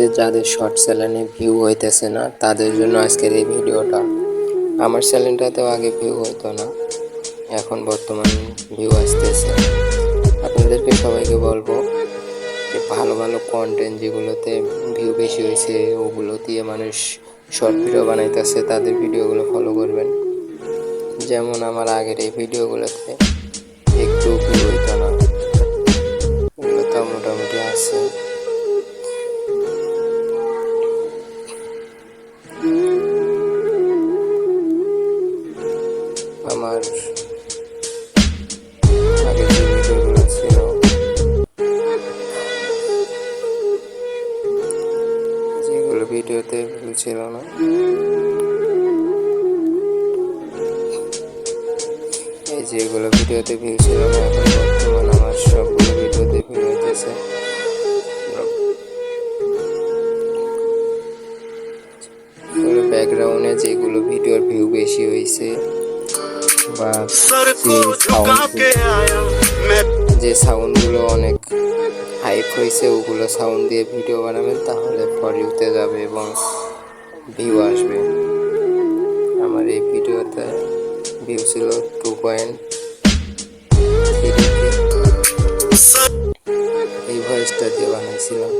আপনাদের যাদের শর্ট চ্যানেলে ভিউ হইতেছে না, তাদের জন্য আজকের এই ভিডিওটা। আমার চ্যানেলটাতেও আগে ভিউ হইতো না, এখন বর্তমান ভিউ আসতেছে। আপনাদেরকে সবাইকে বলব যে ভালো ভালো কন্টেন্ট যেগুলোতে ভিউ বেশি হয়েছে ওগুলো দিয়ে মানুষ শর্ট ভিডিও বানাইতেছে, তাদের ভিডিওগুলো ফলো করবেন। যেমন আমার আগের এই ভিডিওগুলোতে একটু ভিউ হইতো না এগুলো তো মোটামুটি আছে। যেগুলো ভিডিওতে ভিউ ছিল বর্তমান আমার সবগুলো ভিডিওতে ভিউ হইতেছে। ব্যাকগ্রাউন্ডে যেগুলো ভিডিওর ভিউ বেশি হয়েছে বা যে সাউন্ডগুলো অনেক হাইপ হয়েছে ওগুলো সাউন্ড দিয়ে ভিডিও বানাবেন, তাহলে ফর ইউতে যাবে এবং ভিউ আসবে। আমার এই ভিডিওতে ভিউ ছিল টু পয়েন্ট এই ভয়েসটা দিয়ে বানাইছিলাম।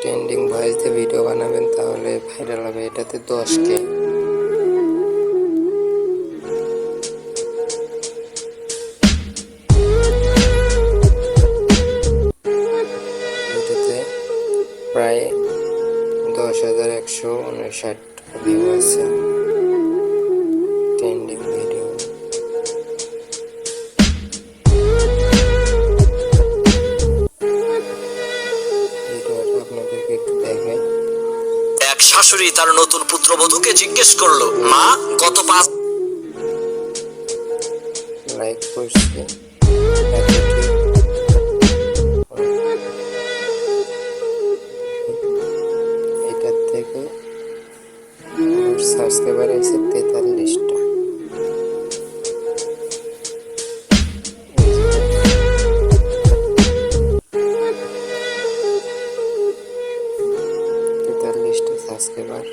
ট্রেন্ডিং ভয়েস দিয়ে ভিডিও বানাবেন, তাহলে ভাইরাল হবে। এটাতে দশ প্রায় দশ হাজার একশো উনষাট ভিউ আছে। ট্রেন্ডিং ভিডিও এক শাশুড়ি তার নতুন পুত্রবধূকে জিজ্ঞেস করল মা গত পাঁচ লাইক করছে। সাবস্ক্রাইবার আছে তেতাল্লিশটা তেতাল্লিশটা সাবস্ক্রাইবার।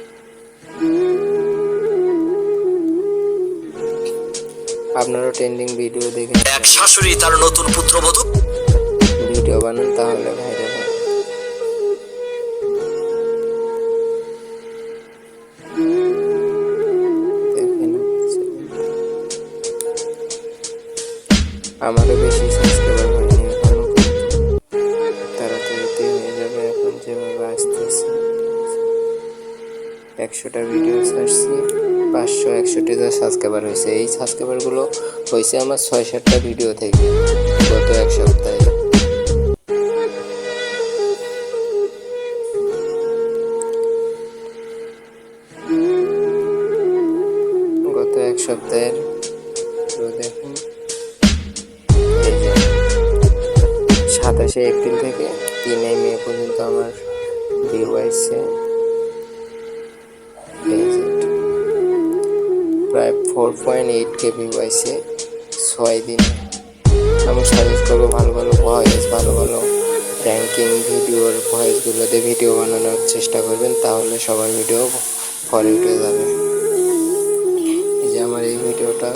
আপনারও ট্রেন্ডিং ভিডিও দেখে এক শাশুড়ি তার নতুন পুত্রবধূ। ভিডিও বানান তাহলে ভাইরাল আমারও বেশি সাবস্ক্রাইবার হয়নি কিন্তু তাড়াতাড়িতে হয়ে যাবে এখন যেভাবে আসতেছে। একশোটা ভিডিও ছাড়ছি, পাঁচশো, একশোটি তো সাবস্ক্রাইবার হয়েছে। এই সাবস্ক্রাইবারগুলো হয়েছে আমার ছয় সাতটা ভিডিও থেকে গত এক সপ্তাহে। গত এক সপ্তাহের দেখুন সাতাশে এপ্রিল থেকে তিনে মে পর্যন্ত আমার ভিউ প্রায় four point eight K view ছয় দিনে। আমি সাজেস্ট করব ভালো ভালো ভয়েস ভালো ভালো র্যাঙ্কিং ভিডিওর ভয়েসগুলোতে ভিডিও বানানোর চেষ্টা করবেন, তাহলে সবার ভিডিও ফলে উঠে যাবে। এই যে আমার এই ভিডিওটা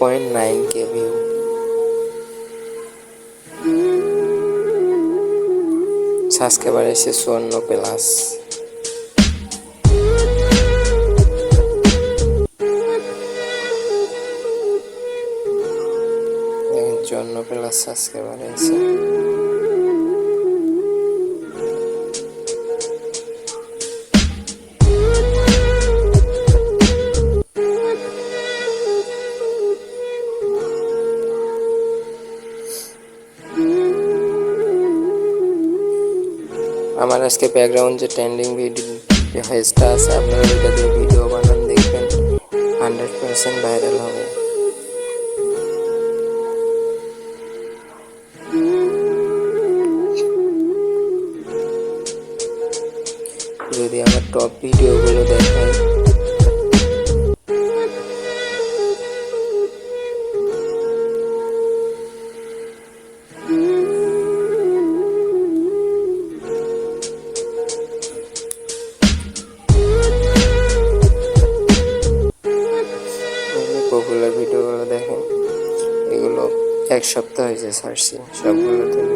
point nine K view subscriber এসে চুয়ান্ন প্লাস চুয়ান্ন প্লাস সাবস্ক্রাইবার এসে আমার আজকে ব্যাকগ্রাউন্ড যে ট্রেন্ডিং ভিডিও ভয়েসটা আছে, আপনারা ওইটা দিয়ে ভিডিও বানান, দেখবেন হান্ড্রেড পার্সেন্ট ভাইরাল হবে। যদি আমার টপ ভিডিওগুলো দেখায় সপ্তাহ হয়েছে ছাড়ছি সবগুলোতে